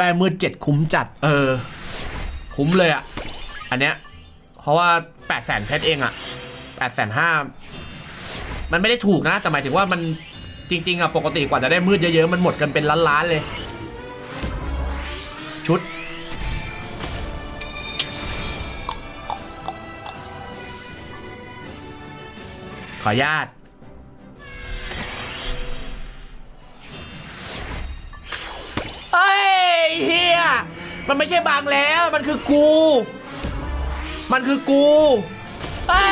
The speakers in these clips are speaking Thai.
ได้มืดเจ็ดคุ้มจัด เออ คุ้มเลยอะอันเนี้ย เพราะว่าแปดแสนเพชรเองอะแปดแสนห้ามันไม่ได้ถูกนะ แต่หมายถึงว่ามันจริง ๆอะปกติกว่าจะได้มืดเยอะๆ มันหมดกันเป็นล้านๆเลย ชุด ขออนุญาต ยเฮียมันไม่ใช่บางแล้ว มันคือกู มันคือกูเฮ้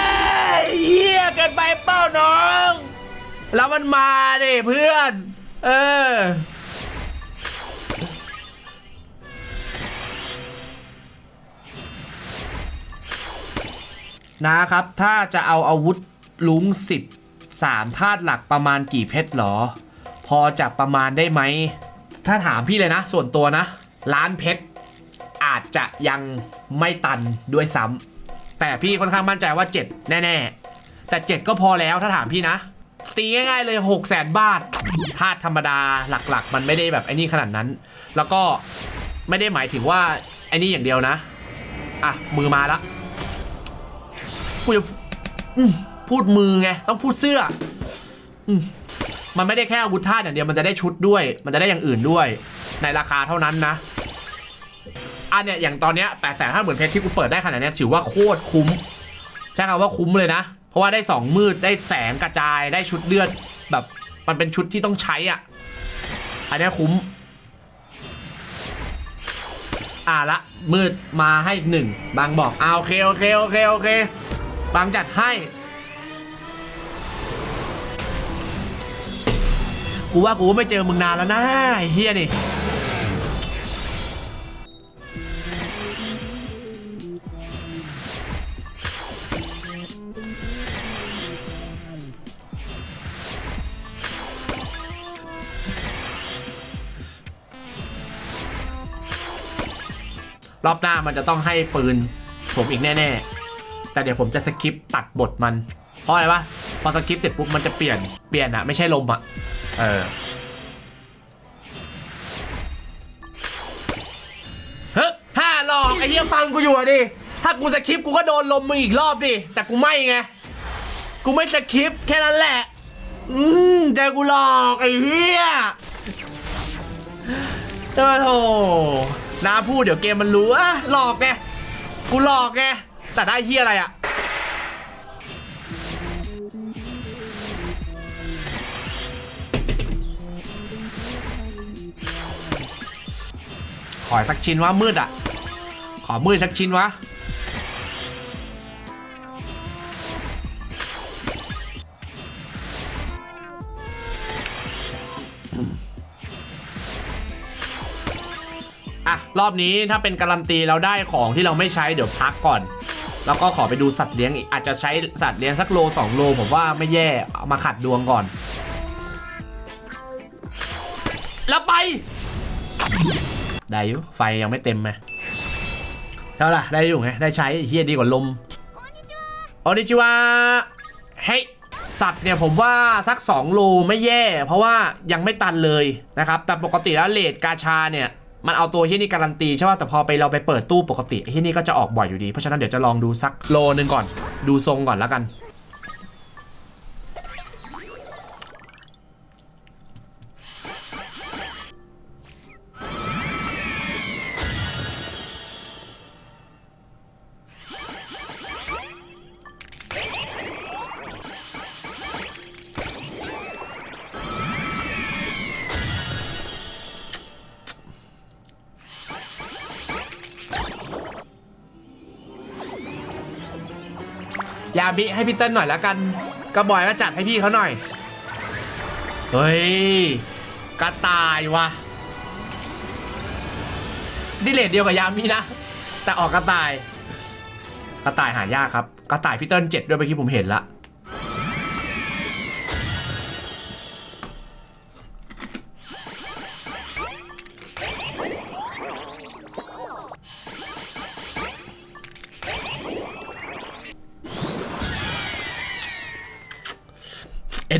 เฮียเกินไปเป้าน้อง แล้วมันมาดิเพื่อน เออนะครับ ถ้าจะเอาอาวุธลุงสิบสามธาตุหลักประมาณกี่เพชรหรอ พอจะประมาณได้ไหม ถ้าถามพี่เลยนะ ส่วนตัวนะล้านเพชรอาจจะยังไม่ตันด้วยซ้ำแต่พี่ค่อนข้างมั่นใจว่า 7 แน่ๆ แต่ 7 ก็พอแล้วถ้าถามพี่นะ ตีง่ายๆเลย6 0 0แสนบาทธาตุธรรมดาหลักๆ มันไม่ได้แบบไอ้นี่ขนาดนั้น แล้วก็ไม่ได้หมายถึงว่าไอ้นี่อย่างเดียวนะ อะ มือมาละพูดจะอืมพูดมือไง ต้องพูดเสื้อ อืม มันไม่ได้แค่อาวุธธาตุอย่างเดียวมันจะได้ชุดด้วย มันจะได้อย่างอื่นด้วย ในราคาเท่านั้นนะ อันเนี้ยอย่างตอนเนี้ยแปดแสนห้าหมื่นเพชรที่กูเปิดได้ขนาดเนี้ยถือว่าโคตรคุ้มใช่คำว่าคุ้มเลยนะ เพราะว่าได้สองมืดได้แสงกระจายได้ชุดเลือดแบบมันเป็นชุดที่ต้องใช้อะ อันนี้คุ้ม อ่าละมืดมาให้หนึ่งบางบอกอ่าโอเคโอเคโอเคโอเค บางจัดให้ กูว่ากูไม่เจอมึงนานแล้วนะเฮียนี่รอบหน้ามันจะต้องให้ปืนผมอีกแน่ ๆ แต่เดี๋ยวผมจะสคิปตัดบทมัน เพราะอะไรวะ พอสคิปเสร็จปุ๊บมันจะเปลี่ยน เปลี่ยนอะไม่ใช่ลมอะ เออเฮ้ยห้าหลอกไอ้เหี้ยฟังกูอยู่อะดิ ถ้ากูสคริปต์กูก็โดนลมมึงอีกรอบดิ แต่กูไม่ไง กูไม่สคริปต์แค่นั้นแหละ อืมเจอกูหลอกไอ้เหี้ยเออโถน้าพูดเดี๋ยวเกมมันรู้อะหลอกไง กูหลอกไง แต่ได้เหี้ยอะไรอะ ขอสักชิ้นว่ามืดอะ ขอมืดสักชิ้นวะอะ รอบนี้ถ้าเป็นการันตีเราได้ของที่เราไม่ใช้เดี๋ยวพักก่อน แล้วก็ขอไปดูสัตว์เลี้ยงอีกอาจจะใช้สัตว์เลี้ยงสักโลสองโลผมว่าไม่แย่เอามาขัดดวงก่อน ได้อยู่ ไฟยังไม่เต็มไหมเท่าไหร่ได้อยู่ไง ได้ใช้เฮียดีกว่าลมโอนิจิวะเฮ้ยสัตว์เนี่ยผมว่าสัก 2 โลไม่แย่ เพราะว่ายังไม่ตันเลยนะครับ แต่ปกติแล้วเลดกาชาเนี่ยมันเอาตัวที่นี่การันตีใช่ป่ะแต่พอไปเราไปเปิดตู้ปกติที่นี่ก็จะออกบ่อยอยู่ดี เพราะฉะนั้นเดี๋ยวจะลองดูสักโลนึงก่อน ดูทรงก่อนแล้วกัน ให้พี่เติ้ลหน่อยแล้วกัน กระบอยก็จัดให้พี่เขาหน่อย เฮ้ย กระต่ายวะดิเลตเดียวกับยามีนะ แต่ออกกระต่าย กระต่ายหายากครับ กระต่ายพี่เติ้ลเจ็ดด้วยเมื่อกี้ผมเห็นละ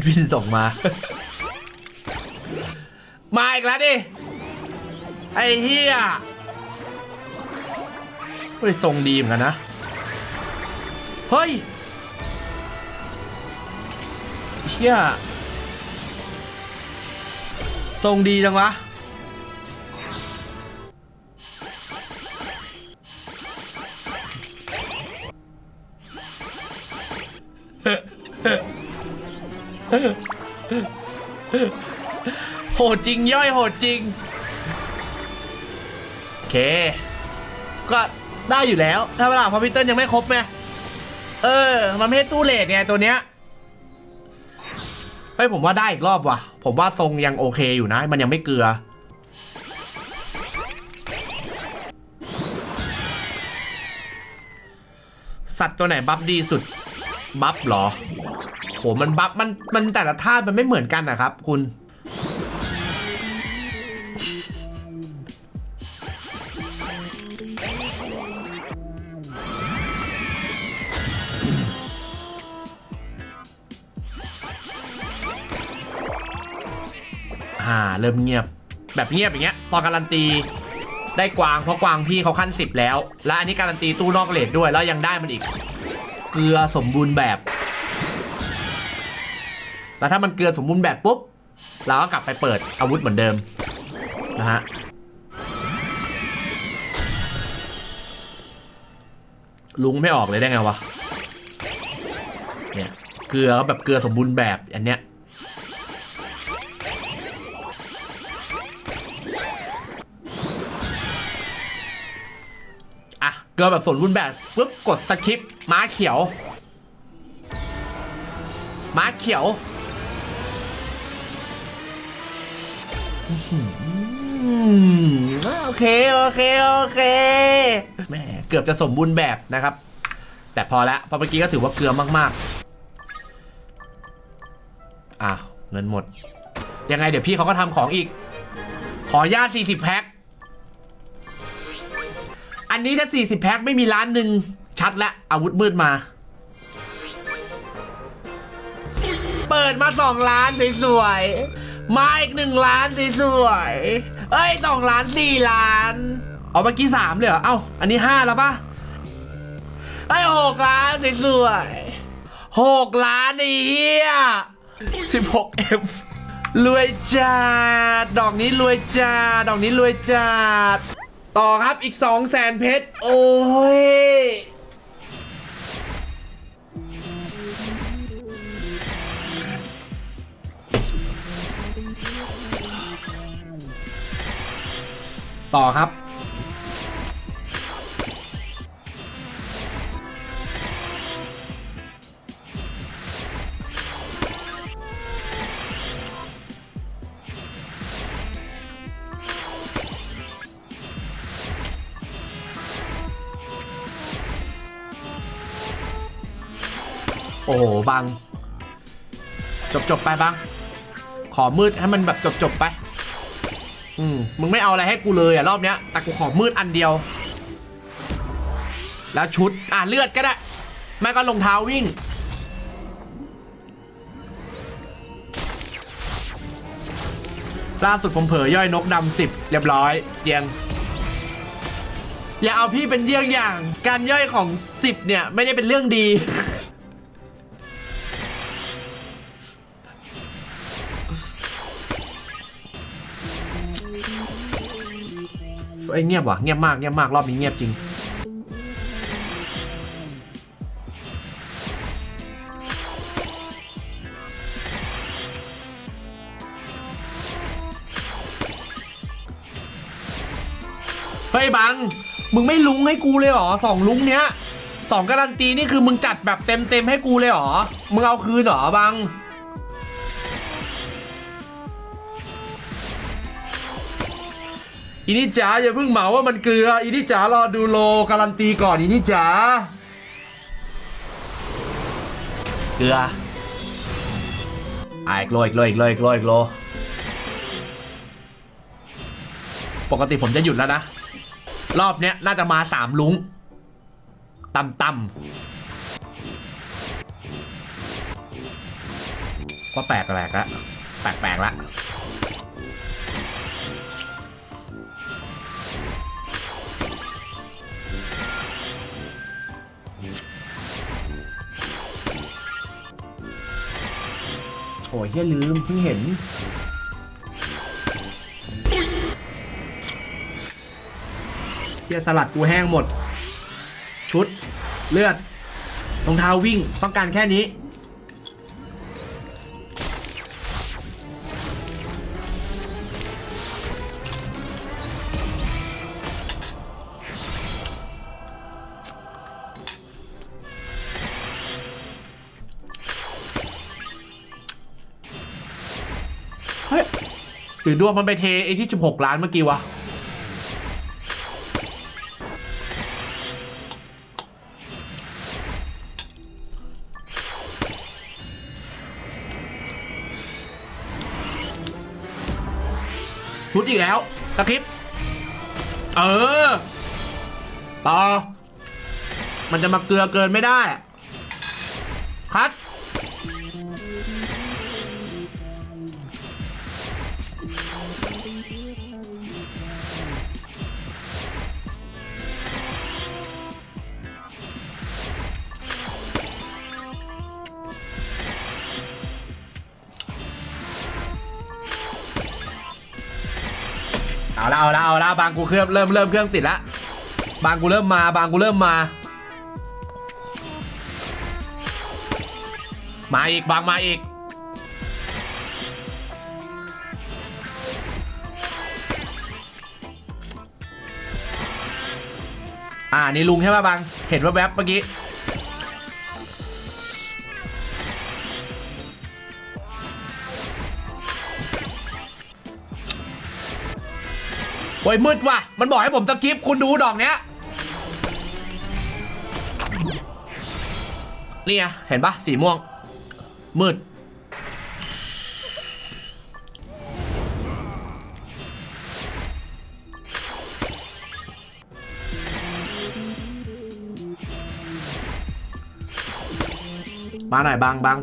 วินส่งมา มาอีกแล้วดิ ไอ้เฮียเฮ้ยทรงดีเหมือนกันนะ เฮ้ยเฮียทรงดีจังวะ โหดจริงย่อยโหดจริง โอเค ก็ได้อยู่แล้ว ถ้าเวลาพอพิเตอร์ยังไม่ครบไงเออ มันไม่ใช่ตู้เลทไงตัวเนี้ยเฮ้ยผมว่าได้อีกรอบว่ะ ผมว่าทรงยังโอเคอยู่นะ มันยังไม่เกลือ สัตว์ตัวไหนบัฟดีสุด บัฟเหรอ มันบัฟมันมันแต่ละท่ามันไม่เหมือนกันนะครับ คุณอ่าเริ่มเงียบแบบเงียบอย่างเงี้ยตอนการันตีได้กวางเพราะกวางพี่เขาขั้นสิบแล้ว และอันนี้การันตีตู้นอกเลทด้วยแล้วยังได้มันอีก เกลือสมบูรณ์แบบ แล้วถ้ามันเกลือสมบูรณ์แบบปุ๊บ เราก็กลับไปเปิดอาวุธเหมือนเดิมนะฮะลุงไม่ออกเลยได้ไงวะ เนี่ย เกลือแบบเกลือสมบูรณ์แบบอันเนี้ย อะ เกลือแบบสมบูรณ์แบบปุ๊บกดสคริปต์ม้าเขียว ม้าเขียว โอเค โอเค โอเคแหม่เกือบจะสมบูรณ์แบบนะครับ แต่พอล้วเพอเมื่อกี้ก็ถือว่าเกลือมากๆอ้าวเงินหมด ยังไงเดี๋ยวพี่เขาก็ทำของอีก ขอญาต40 แพ็ค อันนี้ถ้า 40 แพ็คไม่มีร้านหนึ่งชัดและอาวุธมืดมา เปิดมาสองล้านสวยๆ มาอีกหนึ่งล้านสวยๆเอ้ยสองล้านสี่ล้านเอาเมื่อกี้สามเลยเหรอ เอ้า อันนี้ห้าแล้วปะไอ้ยหกล้านสวยๆหกล้านไอ้เหี้ยสิบหกเอ็มรวยจัด ดอกนี้รวยจัด ดอกนี้รวยจัด ต่อครับอีกสองแสนเพชร โอ้ย ต่อครับ โอ้โหบัง จบจบๆไปบัง ขอมืดให้มันแบบจบจบๆไป อืมมึงไม่เอาอะไรให้กูเลยอะรอบเนี้ย แต่กูขอมืดอันเดียว แล้วชุด อะเลือดก็ได้ ไม่ก็รองเท้าวิ่ง ล่าสุดผมเผยย่อยนกดำสิบเรียบร้อย เจียง อย่าเอาพี่เป็นเยี่ยงอย่าง การย่อยของสิบเนี่ย ไม่ได้เป็นเรื่องดี อ้ยเงียบว่ะเงียบมากเงียบมากรอบนี้เงียบจริงเฮ้ยบัง มึงไม่ลุงให้กูเลยเหรอสองลุงเนี้ยสองการันตีนี่คือมึงจัดแบบเต็มเต็มให้กูเลยเหรอ มึงเอาคืนเหรอบัง อีนี่จ๋าอย่าเพิ่งเหมาว่ามันเกลืออีนี่จ๋ารอดูโลการันตีก่อนอีนี่จ๋าเกลืออะอีกโลอีกโลอีกโลอีกโลอีกโลปกติผมจะหยุดแล้วนะ รอบเนี้ยน่าจะมาสามลุงต่ำต่ำก็แปลกแปลกละแปลกแปลกละ อ้ยเฮียลืมเพิ่งเห็นเียสลัดกูแห้งหมด ชุด เลือดรองเท้าวิ่งต้องการแค่นี้ หรือดวงมันไปเทไอ้ที่16 ล้านเมื่อกี้วะ ชุดอีกแล้วตะคริป เออ ต่อ มันจะมาเกลือเกินไม่ได้ คัด เอาละเอาละเอาละบางกูเครื่องเริ่มเริ่มเครื่องติดละบางกูเริ่มมาบางกูเริ่มมา มาอีกบางมาอีกอ่านี่ลุงใช่ป่ะบาง เห็นว่าแวบเมื่อกี้ โอ้ยมืดว่ะ มันบอกให้ผมสกิปคุณดูดอกเนี้ยนี่ไงเห็นปะสีม่วง มืด มาหน่อยบางบาง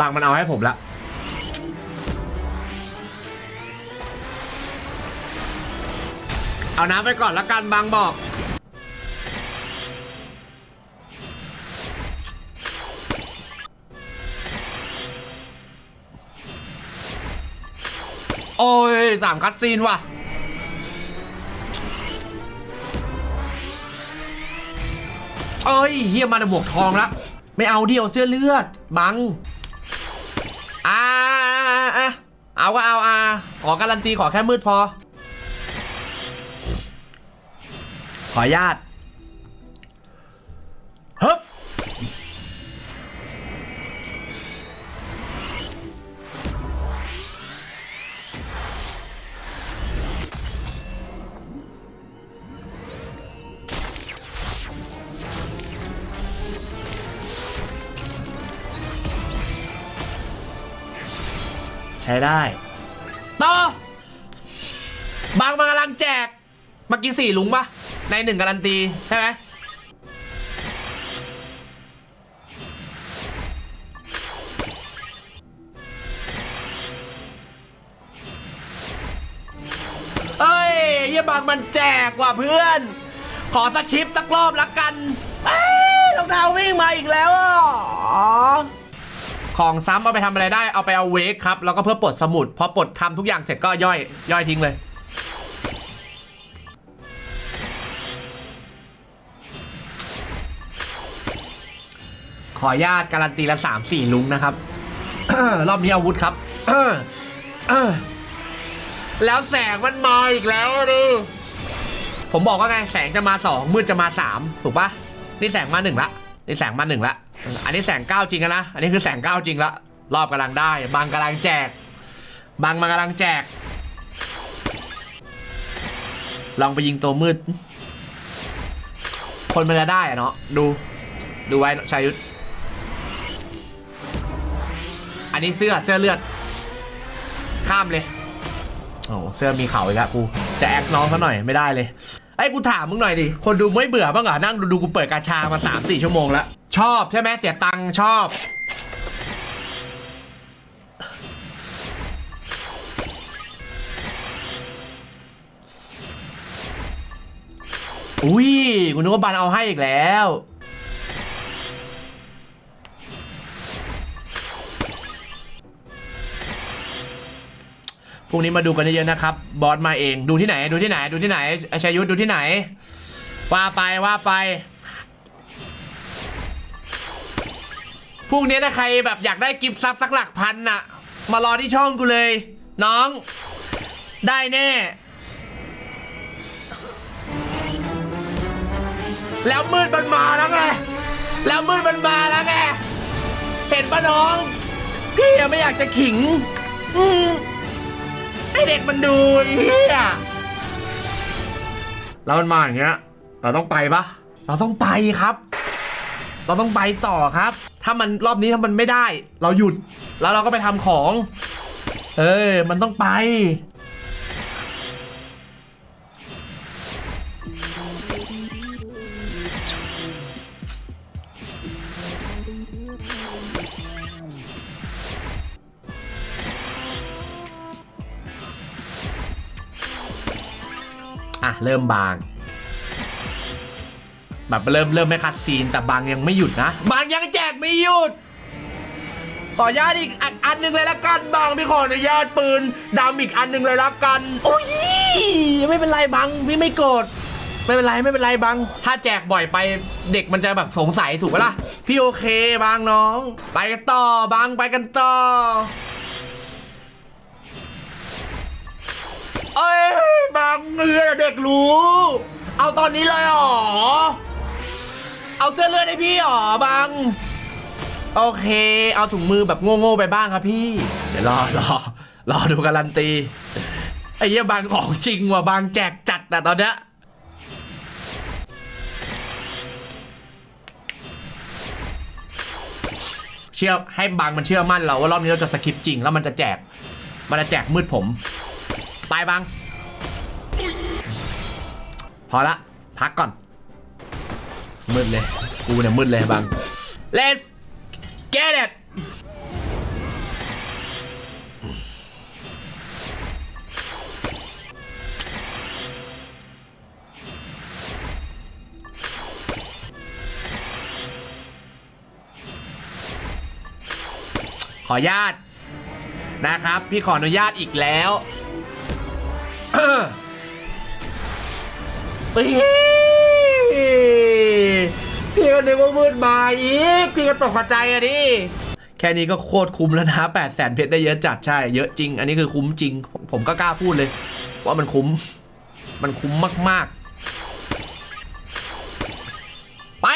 บางมันเอาให้ผมละเอาน้ำไปก่อนละกันบางบอกโอ้ยสามคัดซีนว่ะ เอ้ยเฮียมาในหมวกทองละ ไม่เอาเดียวเสื้อเลือด บัง เอาก็เอาอะขอการันตีขอแค่มืดพอ ขอญาตฮึบ ช้ได้ ต่อ บางมันกำลังแจกเมื่อกี้สี่ลุงปะในหนึ่งการันตี ใช่ไหมเอ้ยเยี่ยบางมันแจกว่ะเพื่อน ขอสคริปต์สักรอบละกัน เอ้ยรองเท้าวิ่งมาอีกแล้วอะ ของซ้ำเอาไปทำอะไรได้เอาไปเอาเวกครับ แล้วก็เพื่อปลดสมุดพอปลดทำทุกอย่างเสร็จก็ย่อยย่อยทิ้งเลย ขออนุญาตการันตีละสามสี่ลุงนะครับ รอบนี้อาวุธครับแล้วแสงมันมาอีกแล้วอะดิผมบอกว่าไงแสงจะมาสองมืดจะมาสามถูกปะนี่แสงมาหนึ่งละนี่แสงมาหนึ่งละ อันนี้แสงเก้าจริงนะ อันนี้คือแสงเก้าจริงละ รอบกำลังได้ บางกำลังแจก บางมันกำลังแจก ลองไปยิงตัวมืด คนมันจะได้อะเนาะ ดู ดูไว้ชัยยุทธอันนี้เสื้อเสื้อเลือด ข้ามเลย โอ้เสื้อมีเข่าอีกแล้วกู จะแอคน้องเขาหน่อยไม่ได้เลยไอ้กูถามมึงหน่อยดิ คนดูไม่เบื่อบ้างเหรอ นั่งดูดูกูเปิดกาชามาสามสี่ชั่วโมงแล้ว ชอบใช่ไหมเสียตังค์ชอบ อุ้ยกูนึกว่าบันเอาให้อีกแล้ว พรุ่งนี้มาดูกันเยอะๆนะครับ บอสมาเอง ดูที่ไหน ดูที่ไหน ดูที่ไหนอ้ชายุทธดูที่ไหน ว่าไปว่าไป พรุ่งนี้ถ้าใครแบบอยากได้กิฟต์ซับสักหลักพันน่ะ มารอที่ช่องกูเลย น้อง ได้แน่ แล้วมืดมันมาแล้วไง แล้วมืดมันมาแล้วไง เห็นปะน้อง พี่ยังไม่อยากจะขิงอืมให้เด็กมันดูไอ้เฮียแล้วมันมาอย่างเงี้ย เราต้องไปปะเราต้องไปครับ เราต้องไปต่อครับ ถ้ามันรอบนี้ถ้ามันไม่ได้ เราหยุดแล้วเราก็ไปทำของ เออมันต้องไป อะ เริ่มบาง แบบเริ่มเริ่มไม่คัดซีนแต่บางยังไม่หยุดนะบางยังแจกไม่หยุด ขออนุญาตอีกอันอันหนึ่งเลยละกันบางพี่ขออนุญาตปืนดำอีกอันหนึ่งเลยละกัน โอ้ยไม่เป็นไรบางพี่ไม่โกรธไม่เป็นไรไม่เป็นไรบางถ้าแจกบ่อยไปเด็กมันจะแบบสงสัยถูกปะล่ะพี่โอเคบางน้อง ไปกันต่อบางไปกันต่อเอ้ยบางเงือเด็กรู้ เอาตอนนี้เลยหรอ เอาเสื้อเลือดให้พี่หรอบางโอเค เอาถุงมือแบบโง่ๆไปบ้างครับพี่ เดี๋ยวรอรอรอดูการันตี ไอ้เหี้ยบางของจริงว่ะบางแจกจัดนะตอนเนี้ยเชื่อให้บางมันเชื่อมั่นเราว่ารอบนี้เราจะสกิปจริงแล้วมันจะแจก มันจะแจกมืดผมไปบาง พอละ พักก่อน มืดเลย กูเนี่ยมืดเลยบาง let's get it ขออนุญาตนะครับ พี่ขออนุญาตอีกแล้วปี พี่ก็นึกว่ามืดมาอีก พี่ก็ตกใจอะดิ แค่นี้ก็โคตรคุ้มแล้วนะ8 0 0แสนเพชรได้เยอะจัดใช่ เยอะจริง อันนี้คือคุ้มจริง ผมก็กล้าพูดเลย ว่ามันคุ้ม มันคุ้มมาก ๆ ไป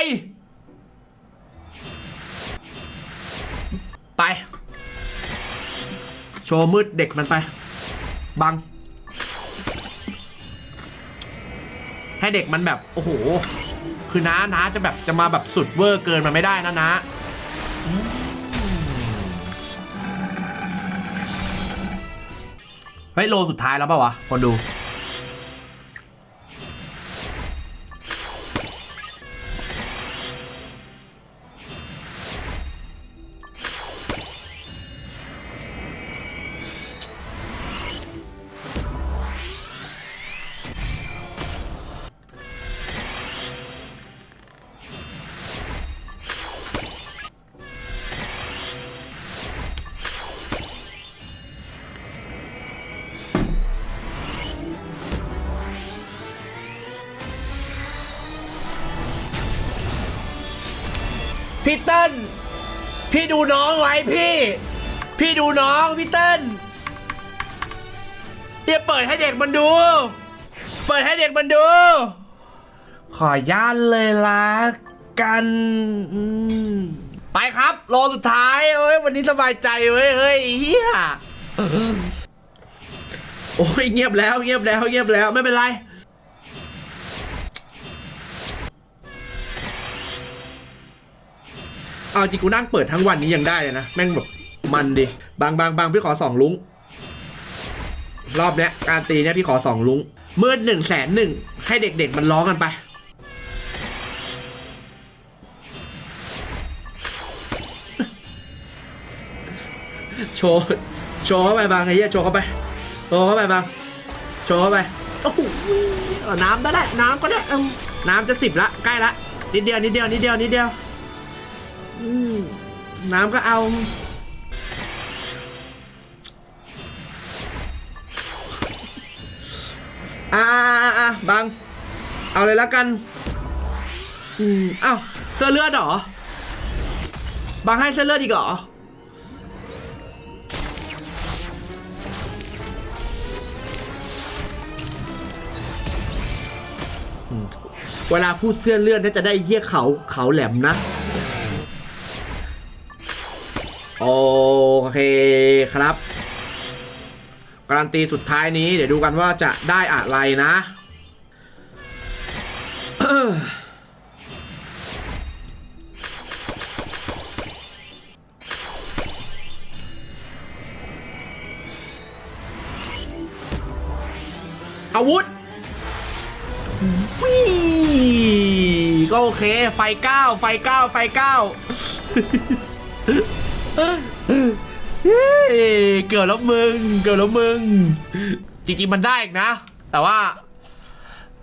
ไป โชว์มืดเด็กมันไป บัง ให้เด็กมันแบบ โอ้โห คือน้าน้าจะแบบจะมาแบบสุดเวอร์เกินมันไม่ได้นะนะอืมเฮ้ยโลสุดท้ายแล้วป่าวะคนดู พี่เติ้ลพี่ดูน้องไว้พี่ พี่ดูน้องพี่เติ้ลเดี๋ยวเปิดให้เด็กมันดู เปิดให้เด็กมันดู ขอย่านเลยลักกันอืมไปครับโลสุดท้ายเอ้ยวันนี้สบายใจเว้ยเฮ้ยเฮียโอ้ยเงียบแล้วเงียบแล้วเงียบแล้วไม่เป็นไร เอาจริงกูนั่งเปิดทั้งวันนี้ยังได้เลยนะ แม่งแบบมันดิ บางบางบางพี่ขอสองลุงรอบเนี้ยการตีเนี้ยพี่ขอสองลุงมืดหนึ่งแสนหนึ่งให้เด็กๆมันร้องกันไป โชว์โชว์เข้าไปบางไอ้เหี้ยโชว์เข้าไปโชว์เข้าไปบางโชว์เข้าไปโอ้โหเอาน้ำก็ได้น้ำก็ได้อืมน้ำจะสิบละใกล้ละนิดเดียวนิดเดียวนิดเดียวนิดเดียวอืม น้ำก็เอา อ่าอ่าอ่าง เอาเลยแล้วกัน อืมอ้าวเสื้อเลือดเหรอบังให้เสื้อเลือดอีกเหรอเวลาพูดเสื้อเลือดน่าจะได้เยี่ยเขาเขาแหลมนะ โอเคครับการันตีสุดท้ายนี้เดี๋ยวดูกันว่าจะได้อะไรนะอาวุธวิ่ก็โอเค ไฟเก้าไฟเก้าไฟเก้า เกือบแล้วมึง เกือบแล้วมึง จริงๆมันได้อีกนะ แต่ว่า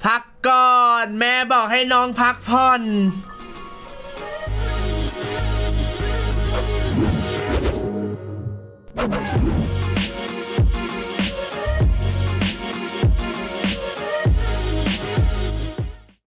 พักก่อนแม่บอกให้น้องพักผ่อน